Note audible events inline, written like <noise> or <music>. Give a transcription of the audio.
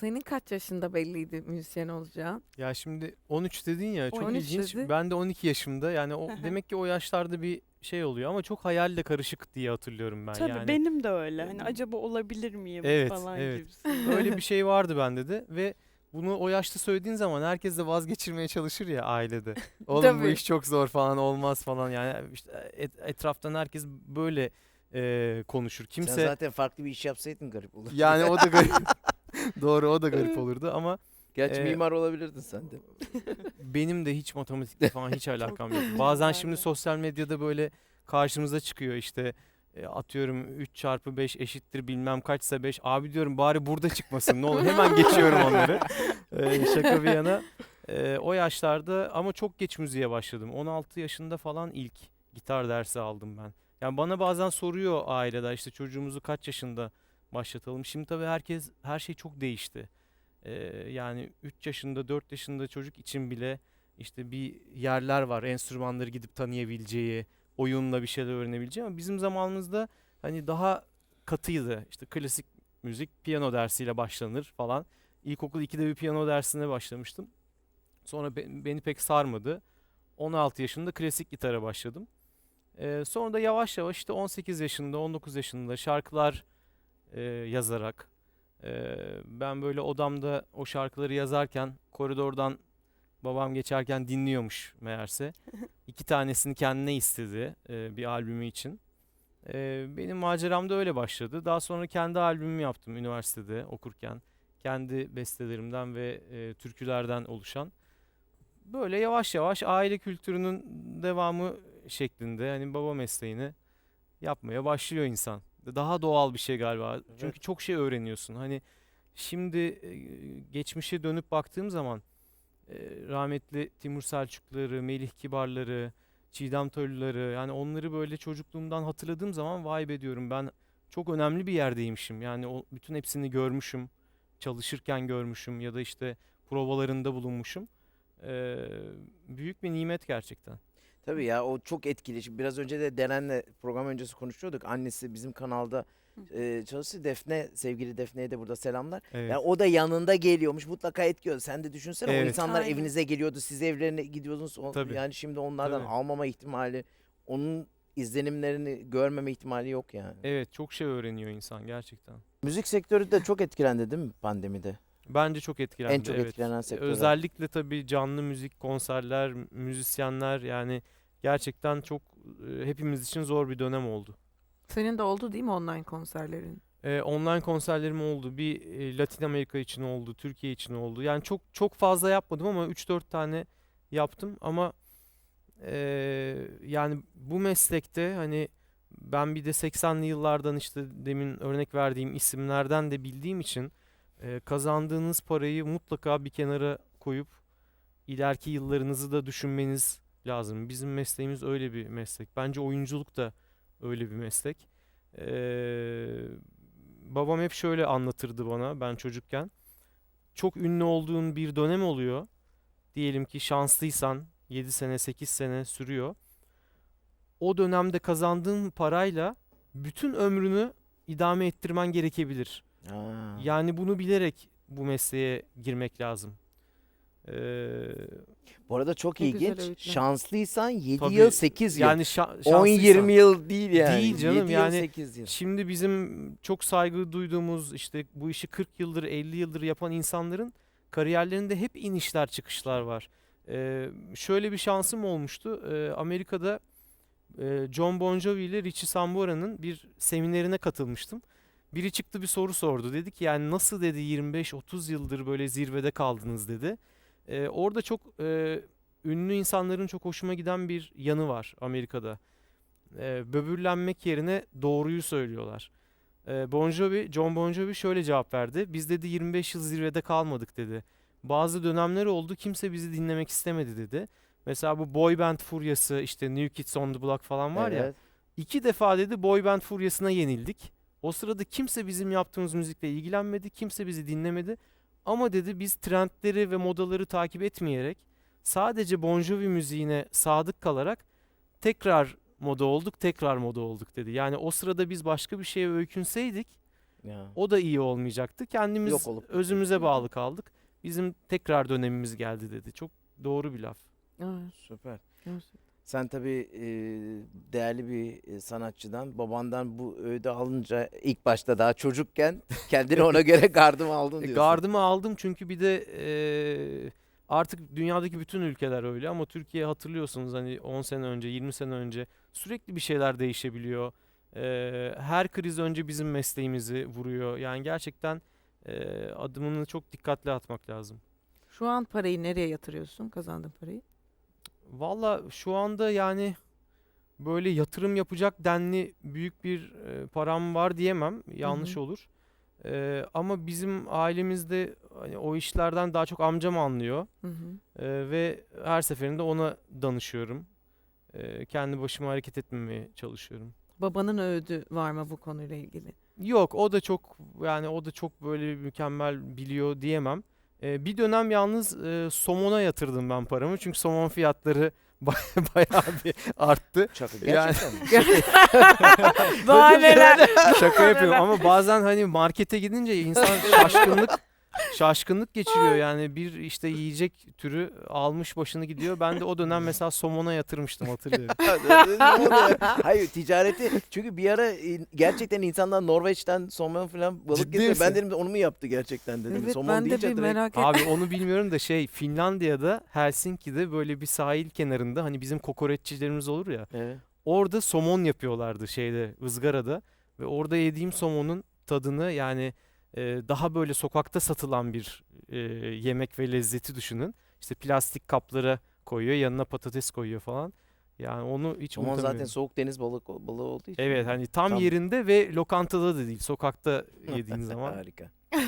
Senin kaç yaşında belliydi müzisyen olacağın? Ya şimdi 13 dedin ya çok 13 ilginç. dedi. Ben de 12 yaşımda yani o demek ki o yaşlarda bir şey oluyor ama çok hayalle karışık diye hatırlıyorum ben Tabii yani. benim de öyle. Hani acaba olabilir miyim Evet, falan evet. gibisinden. <laughs> Öyle bir <laughs> şey vardı bende de ve bunu o yaşta söylediğin zaman herkes de vazgeçirmeye çalışır ya ailede. <laughs> Oğlum bu Tabii. iş çok zor falan olmaz falan yani işte et- etraftan herkes böyle e, konuşur. Sen Kimse zaten farklı bir iş yapsaydın garip olurdu. yani o da garip. <laughs> Doğru o da garip olurdu ama Gerçi Ee, mimar olabilirdin sen de. <laughs> benim de hiç matematikle falan hiç alakam yok. Bazen şimdi güzeldi. sosyal medyada böyle karşımıza çıkıyor işte e, atıyorum 3 çarpı 5 eşittir bilmem kaçsa 5. Abi diyorum bari burada çıkmasın ne olur. Hemen geçiyorum onları. <laughs> E, şaka bir yana. E, o yaşlarda ama çok geç müziğe başladım. 16 yaşında falan ilk gitar dersi aldım ben. Yani bana bazen soruyor aileler işte çocuğumuzu kaç yaşında başlatalım. Şimdi tabii herkes her şey çok değişti. E, yani 3 yaşında 4 yaşında çocuk için bile işte bir yerler var enstrümanları gidip tanıyabileceği, oyunla bir şeyler öğrenebileceği ama bizim zamanımızda hani daha katıydı. İşte klasik müzik piyano dersiyle başlanır falan. İlkokul 2'de bir piyano dersine başlamıştım. Sonra be- beni pek sarmadı. 16 yaşında klasik gitara başladım. Ee, sonra da yavaş yavaş işte 18 yaşında, 19 yaşında şarkılar e, yazarak e, ben böyle odamda o şarkıları yazarken koridordan babam geçerken dinliyormuş meğerse. <laughs> İki tanesini kendine istedi e, bir albümü için. E, benim maceram da öyle başladı. Daha sonra kendi albümümü yaptım üniversitede okurken. Kendi bestelerimden ve e, türkülerden oluşan. Böyle yavaş yavaş aile kültürünün devamı şeklinde yani baba mesleğini yapmaya başlıyor insan. Daha doğal bir şey galiba. Çünkü Evet. çok şey öğreniyorsun. Hani şimdi e, geçmişe dönüp baktığım zaman e, rahmetli Timur Selçukluları, Melih Kibarları, Çiğdem Toyluları yani onları böyle çocukluğumdan hatırladığım zaman vay be diyorum ben çok önemli bir yerdeymişim. Yani o bütün hepsini görmüşüm, çalışırken görmüşüm ya da işte provalarında bulunmuşum. E, büyük bir nimet gerçekten. Tabii ya o çok etkili. Şimdi biraz önce de Deren'le program öncesi konuşuyorduk. Annesi bizim kanalda e, çalışıyor. Defne, sevgili Defne'ye de burada selamlar. Evet. Yani o da yanında geliyormuş. Mutlaka etkiyordu. Sen de düşünsene o Evet. insanlar Aynen. evinize geliyordu. Siz evlerine gidiyordunuz. O- Tabii. Yani şimdi onlardan Tabii. almama ihtimali, onun izlenimlerini görmeme ihtimali yok yani. Evet çok şey öğreniyor insan gerçekten. Müzik sektörü de çok etkilendi değil mi pandemide? Bence çok etkilendi. en çok evet. etkilenen sektör. Özellikle tabii canlı müzik, konserler, müzisyenler yani gerçekten çok hepimiz için zor bir dönem oldu. Senin de oldu değil mi online konserlerin? E, online konserlerim oldu. Bir e, Latin Amerika için oldu, Türkiye için oldu. Yani çok çok fazla yapmadım ama 3-4 tane yaptım ama e, yani bu meslekte hani ben bir de 80'li yıllardan işte demin örnek verdiğim isimlerden de bildiğim için e, kazandığınız parayı mutlaka bir kenara koyup ileriki yıllarınızı da düşünmeniz lazım. Bizim mesleğimiz öyle bir meslek. Bence oyunculuk da öyle bir meslek. Ee, babam hep şöyle anlatırdı bana ben çocukken. Çok ünlü olduğun bir dönem oluyor. Diyelim ki şanslıysan 7 sene 8 sene sürüyor. O dönemde kazandığın parayla bütün ömrünü idame ettirmen gerekebilir. Ha. Yani bunu bilerek bu mesleğe girmek lazım. Ee, Bu arada çok Ne güzel ilginç. Şanslıysan 7 Tabii, yıl 8 yıl. yani şa- 10-20 şanslıysan- yıl değil yani. Değil canım, 7 yani yıl 8 yıl. Şimdi bizim çok saygı duyduğumuz işte bu işi 40 yıldır 50 yıldır yapan insanların kariyerlerinde hep inişler çıkışlar var. Ee, şöyle bir şansım olmuştu. Ee, Amerika'da e, John Bon Jovi ile Richie Sambora'nın bir seminerine katılmıştım. Biri çıktı bir soru sordu. Dedi ki yani nasıl dedi 25-30 yıldır böyle zirvede kaldınız dedi. Ee, orada çok e, ünlü insanların çok hoşuma giden bir yanı var Amerika'da e, böbürlenmek yerine doğruyu söylüyorlar. E, Bon Jovi, John Bon Jovi şöyle cevap verdi. Biz dedi 25 yıl zirvede kalmadık dedi. Bazı dönemler oldu kimse bizi dinlemek istemedi dedi. Mesela bu boy band furyası işte New Kids on the Block falan var ya. Evet. İki defa dedi boy band furyasına yenildik. O sırada kimse bizim yaptığımız müzikle ilgilenmedi. Kimse bizi dinlemedi. Ama dedi biz trendleri ve modaları takip etmeyerek sadece Bon Jovi müziğine sadık kalarak tekrar moda olduk, tekrar moda olduk dedi. Yani o sırada biz başka bir şeye öykünseydik Ya. O da iyi olmayacaktı. Kendimiz Yok olup özümüze bağlı kaldık. Bizim tekrar dönemimiz geldi dedi. Çok doğru bir laf. Evet, Süper. gerçekten. Sen tabii e, değerli bir sanatçıdan, babandan bu öğüdü alınca ilk başta daha çocukken <laughs> kendini ona göre gardım aldın E, diyorsun. Gardımı aldım çünkü bir de e, artık dünyadaki bütün ülkeler öyle ama Türkiye hatırlıyorsunuz hani 10 sene önce 20 sene önce sürekli bir şeyler değişebiliyor. E, her kriz önce bizim mesleğimizi vuruyor. Yani gerçekten e, adımını çok dikkatli atmak lazım. Şu an parayı nereye yatırıyorsun? Kazandığın parayı. Valla şu anda yani böyle yatırım yapacak denli büyük bir e, param var diyemem. Yanlış hı. olur. E, ama bizim ailemizde hani o işlerden daha çok amcam anlıyor. Hı hı. E, ve her seferinde ona danışıyorum. E, kendi başıma hareket etmemeye çalışıyorum. Babanın öğüdü var mı bu konuyla ilgili? Yok o da çok yani o da çok böyle mükemmel biliyor diyemem. E, bir dönem yalnız e, somona yatırdım ben paramı çünkü somon fiyatları <laughs> baya- bayağı bir arttı. Çakı Yani- gerçekten mi? <laughs> Bahaneler. Şaka yapıyorum ama bazen hani markete gidince insan şaşkınlık şaşkınlık geçiriyor yani bir işte yiyecek türü almış başını gidiyor. Ben de o dönem <laughs> mesela somona yatırmıştım hatırlıyorum. <laughs> Hayır ticareti çünkü bir ara e, gerçekten insanlar Norveç'ten somon falan balık Ciddi getiriyor. Ben misin? dedim onu mu yaptı gerçekten dedim. evet somon ben de deyince bir direkt- merak ettim. Abi onu <laughs> bilmiyorum da şey Finlandiya'da Helsinki'de böyle bir sahil kenarında hani bizim kokoreççilerimiz olur ya. Evet. Orada somon yapıyorlardı şeyde ızgarada ve orada yediğim somonun tadını yani e, daha böyle sokakta satılan bir e, yemek ve lezzeti düşünün. İşte plastik kaplara koyuyor, yanına patates koyuyor falan. Yani onu hiç Somon zaten unutamıyorum. soğuk deniz balık balığı olduğu için. Evet hani tam, Tam- yerinde ve lokantada da değil, sokakta <laughs> yediğin zaman Harika. <laughs>